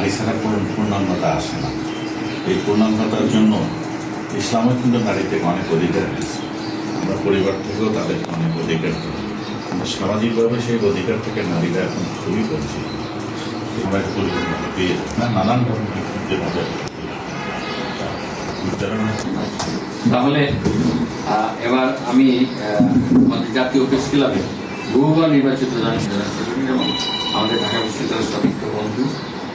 নারী ছাড়া কোনো পূর্ণাঙ্গতা আসে না। এই পূর্ণাঙ্গতার জন্য ইসলামও কিন্তু নারীতে অনেক অধিকার দিয়েছে আমরা পরিবার থেকেও তাদেরকে অনেক অধিকার দিই। কিন্তু সামাজিকভাবে সেই অধিকার থেকে নারীরা এখন খুবই বঞ্চিত। আমরা পেয়ে নানান ধরনের তাহলে এবার আমি আমাদের জাতীয় প্রেস ক্লাবে বহুবার নির্বাচিত জানি আমাদের ঢাকা বিশ্ববিদ্যালয়ের সতীর্থ বন্ধু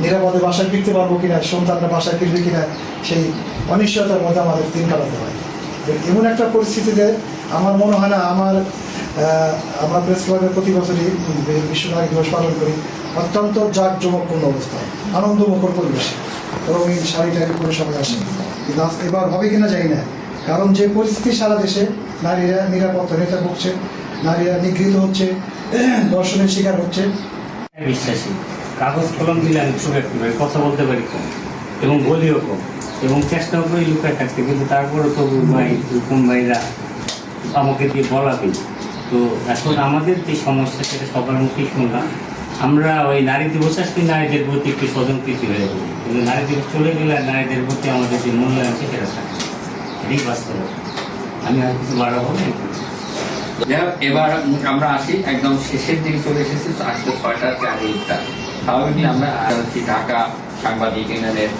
নিরাপদে বাসায় ফিরতে পারব কিনা, সন্তানরা বাসায় ফিরবে কিনা, সেই অনিশ্চয়তার মধ্যে আমাদের দিন কাটাতে হয়। এমন একটা পরিস্থিতিতে আমার মনে হয় না, আমার আমরা প্রেস ক্লাবের প্রতি বছরই বিশ্ব নারী দিবস পালন করি, অত্যন্ত জাঁকজমকপূর্ণ অবস্থায় আনন্দমুখর পরিবেশে। রঙিন শাড়ি টাড়ি করে সবাই আসে। কিন্তু এবার হবে কিনা জানি না। কারণ যে পরিস্থিতি সারা দেশে নারীরা নিরাপত্তাহীনতা ভুগছে, নারীরা নিগৃহীত হচ্ছে, দর্শনের শিকার হচ্ছে। বিশ্বাসী। কাগজ কলম দিলে আমি ছবি আঁকতে পারি কথা বলতে পারি কম এবং বলিও কম এবং চেষ্টা করি লুকায় থাকতে কিন্তু তারপরে তো ভাই রুকুম ভাইরা আমাকে দিয়ে বলাবেই তো এখন আমাদের যে সমস্যা সেটা সবার মুখেই শুনলাম। আমরা ওই নারী দিবস আজকে নারীদের প্রতি একটু স্বজন প্রীতি হয়ে যাবে কিন্তু নারী দিবস চলে গেলে নারীদের প্রতি আমাদের যে মূল্যায়ন সেটা থাকে এটাই বাস্তবতা আমি আর কিছু বাড়াবো যাই হোক, এবার আমরা আসি একদম শেষের দিকে চলে এসেছি। আজকে ছয়টা চার স্বাভাবিকই আমরা আছি ঢাকা সাংবাদিক ইউনিয়নের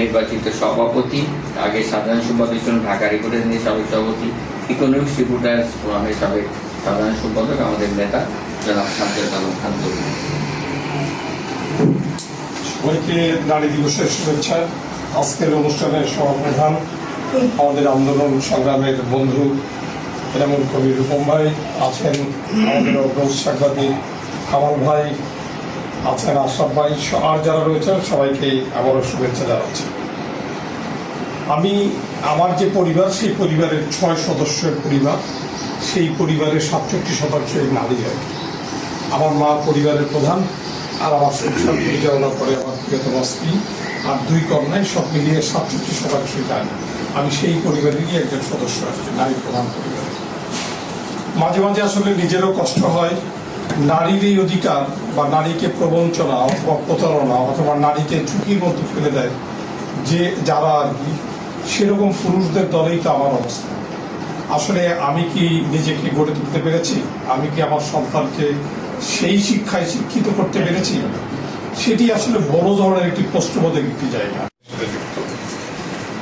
নির্বাচিত সভাপতি, আগে সাধারণ সম্পাদক ছিলেন ঢাকা সাবেক সভাপতি ইকোনমিক্স রিপোর্টার ফোরামের সাবেক সাধারণ সম্পাদক, আমাদের নেতা, জনাব আলম খান। সবাইকে নারী দিবসের শুভেচ্ছা আজকের অনুষ্ঠানের সভাপ্রধান, আমাদের আন্দোলন সংগ্রামের বন্ধু এনামুল কবি রূপম ভাই আছেন, আমাদের অগ্রজ সাংবাদিক কামাল ভাই আছেন আশরাফ ভাই আর যারা রয়েছেন, সবাইকে আবারও শুভেচ্ছা জানাচ্ছি। আমি, আমার যে পরিবার, সেই পরিবারের ছয় সদস্যের পরিবার, সেই পরিবারের সাতষট্টি শতাংশই নারী হয়। আমার মা পরিবারের প্রধান, আর আমার সংসার পরিচালনা করে আমার প্রিয়তম স্ত্রী, আর দুই কন্যায় সব মিলিয়ে সাতষট্টি শতাংশই নারী। আমি সেই পরিবারেরই একজন সদস্য আছি নারী প্রধান পরিবার। মাঝে মাঝে আসলে নিজেরও কষ্ট হয় নারীর এই অধিকার বা নারীকে প্রবঞ্চনা অথবা প্রতারণা অথবা নারীকে ঝুঁকির মধ্যে ফেলে দেয়, যে যারা আর কি, সেরকম পুরুষদের দলেই তো আমার অবস্থা। আসলে আমি কি নিজেকে গড়ে তুলতে পেরেছি? আমি কি আমার সন্তানকে সেই শিক্ষায় শিক্ষিত করতে পেরেছি? সেটি আসলে বড় ধরনের একটি প্রশ্নবোধক একটি জায়গা।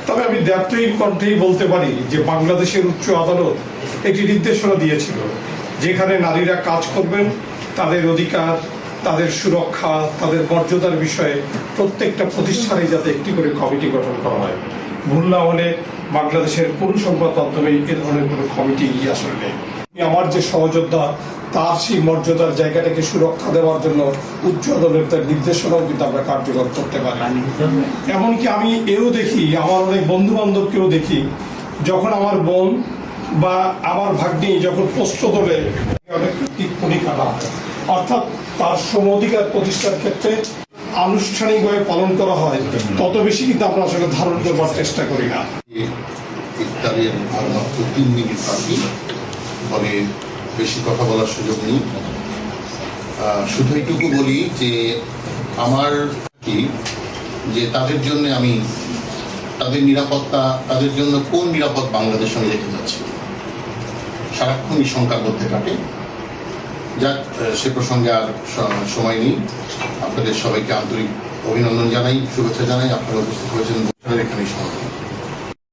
তবে আমি দ্ব্যর্থহীন কণ্ঠেই বলতে পারি যে বাংলাদেশের উচ্চ আদালত একটি নির্দেশনা দিয়েছিল। যেখানে নারীরা কাজ করবেন, তাদের অধিকার, তাদের সুরক্ষা, তাদের মর্যাদার বিষয়ে প্রত্যেকটা প্রতিষ্ঠানে যাতে একটি করে কমিটি গঠন করা হয়। ভুল না হলে বাংলাদেশের কোন সংবাদ মাধ্যমে এ ধরনের কোনো কমিটি আসলে নেই আমার যে সহযোদ্ধা, তার সেই মর্যাদার জায়গাটাকে সুরক্ষা দেওয়ার জন্য উচ্চ আদালতের নির্দেশনাও কিন্তু আমরা কার্যকর করতে পারি। এমনকি আমি এও দেখি, আমার অনেক বন্ধু বান্ধবকেও দেখি, যখন আমার বোন বা আমার ভাগ্নি যখন প্রশ্ন তোলে, অনেক টিপ্পণী কাটা অর্থাৎ তার শ্রম অধিকার প্রতিষ্ঠার ক্ষেত্রে আনুষ্ঠানিকভাবে পালন করা হয়। তত বেশি কিন্তু আমরা আসলে ধারণ করবার চেষ্টা করি না। ইফতারের আর তিন মিনিট বাকি। ফলে বেশি কথা বলার সুযোগ নেই। শুধু এইটুকু বলি যে আমার কি, যে তাদের জন্য আমি তাদের নিরাপত্তা, তাদের জন্য কোন নিরাপদ বাংলাদেশ আমি রেখে যাচ্ছি সারাক্ষণই শঙ্কার মধ্যে কাটে যাক সে প্রসঙ্গে আর সময় নেই। আপনাদের সবাইকে আন্তরিক অভিনন্দন জানাই, শুভেচ্ছা জানাই। আপনারা উপস্থিত হয়েছেন এখানেই সমাধান